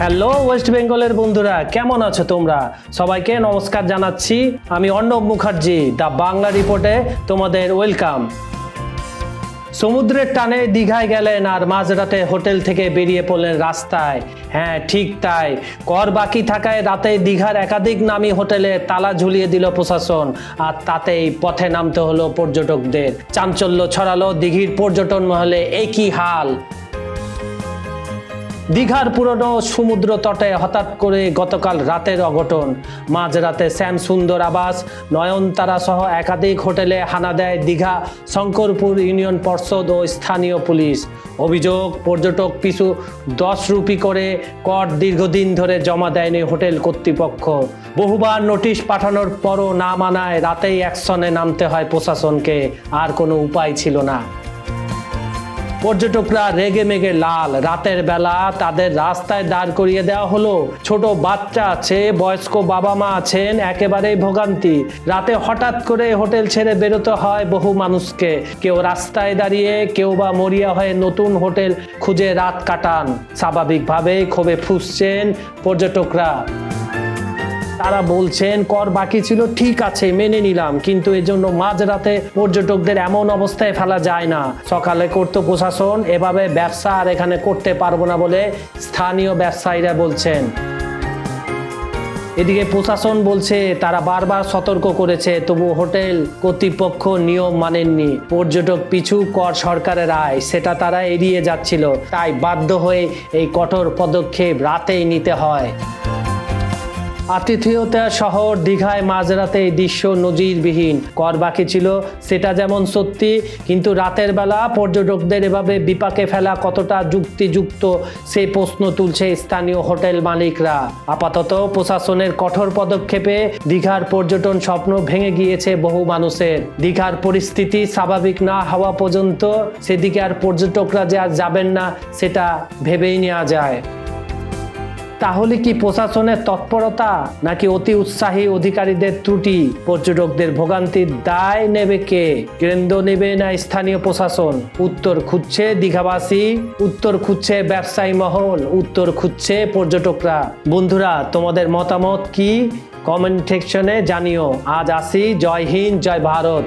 Hello West বেঙ্গলের বন্ধুরা, কেমন আছো তোমরা? সবাইকে নমস্কার জানাচ্ছি। আমি অর্ণব মুখার্জি, দ্য বাংলা রিপোর্টে তোমাদের ওয়েলকাম। সমুদ্রের টানে দীঘায় গেলেন আর মাঝরাতে হোটেল থেকে বেরিয়ে পড়লেন রাস্তায়। হ্যাঁ ঠিক তাই। কর বাকি থাকায় রাতে দীঘার একাধিক নামি হোটেলে তালা ঝুলিয়ে দিল প্রশাসন আর তাতেই পথে নামতে হলো পর্যটকদের। চাঞ্চল্য ছড়ালো দিঘির পর্যটন মহলে। একই হাল? দীঘার পুরনো সমুদ্র তটে হঠাৎ করে গতকাল রাতের অঘটন। মাঝরাতে শ্যাম সুন্দর আবাস, নয়নতারা সহ একাধিক হোটেলে হানা দেয় দীঘা, শঙ্করপুর ইউনিয়ন পর্ষদ ও স্থানীয় পুলিশ। অভিযোগ, পর্যটক পিছু দশ রুপি করে কর দীর্ঘদিন ধরে জমা দেয়নি হোটেল কর্তৃপক্ষ। বহুবার নোটিশ পাঠানোর পরও না মানায় রাতেই অ্যাকশনে নামতে হয় প্রশাসনকে। আর কোনো উপায় ছিল না। পর্যটকরা রেগে মেগে লাল। রাতের বেলা তাদের রাস্তায় দাঁড় করিয়ে দেওয়া হলো। ছোট বাচ্চা আছে, বয়স্ক বাবা মা আছেন, একেবারেই ভোগান্তি। রাতে হঠাৎ করে হোটেল ছেড়ে বেরোতে হয় বহু মানুষকে। কেউ রাস্তায় দাঁড়িয়ে, কেউ বা মরিয়া হয়ে নতুন হোটেল খুঁজে রাত কাটান। স্বাভাবিকভাবেই ক্ষোভে ফুসছেন পর্যটকরা। তারা বলছেন, কর বাকি ছিল, ঠিক আছে, মেনে নিলাম। কিন্তু এর জন্য মাঝরাতে পর্যটকদের এমন অবস্থায় ফেলা যায় না। সকালে করতো প্রশাসন, এভাবে ব্যবসা আর এখানে করতে পারব না বলে স্থানীয় ব্যবসায়ীরা বলছেন। এদিকে প্রশাসন বলছে, তারা বারবার সতর্ক করেছে, তবু হোটেল কর্তৃপক্ষ নিয়ম মানেননি। পর্যটক পিছু, কর সরকারের আয়, সেটা তারা এড়িয়ে যাচ্ছিল। তাই বাধ্য হয়ে এই কঠোর পদক্ষেপ রাতেই নিতে হয়। আতিথেয়তা শহর দীঘায় মাঝরাতে এই দৃশ্য নজিরবিহীন। কর বাকি ছিল, সেটা যেমন সত্যি, কিন্তু রাতের বেলা পর্যটকদের এভাবে বিপাকে ফেলা কতটা যুক্তিযুক্ত সেই প্রশ্ন তুলছে স্থানীয় হোটেল মালিকরা। আপাতত প্রশাসনের কঠোর পদক্ষেপে দীঘার পর্যটন স্বপ্ন ভেঙে গিয়েছে বহু মানুষের। দীঘার পরিস্থিতি স্বাভাবিক না হওয়া পর্যন্ত সেদিকে আর পর্যটকরা যে আর যাবেন না, সেটা ভেবেই নেওয়া যায়। তাহলে কি প্রশাসনের তৎপরতা নাকি অতি উৎসাহী অধিকারীদের ত্রুটি? পর্যটকদের ভোগান্তির দায় নেবে কে? কেন্দ্র নেবে না স্থানীয় প্রশাসন? উত্তর খুঁজছে দীঘাবাসী, উত্তর খুঁজছে ব্যবসায়ী মহল, উত্তর খুঁজছে পর্যটকরা। বন্ধুরা, তোমাদের মতামত কি? কমেন্ট সেকশনে জানিও। আজ আসি। জয় হিন্দ, জয় ভারত।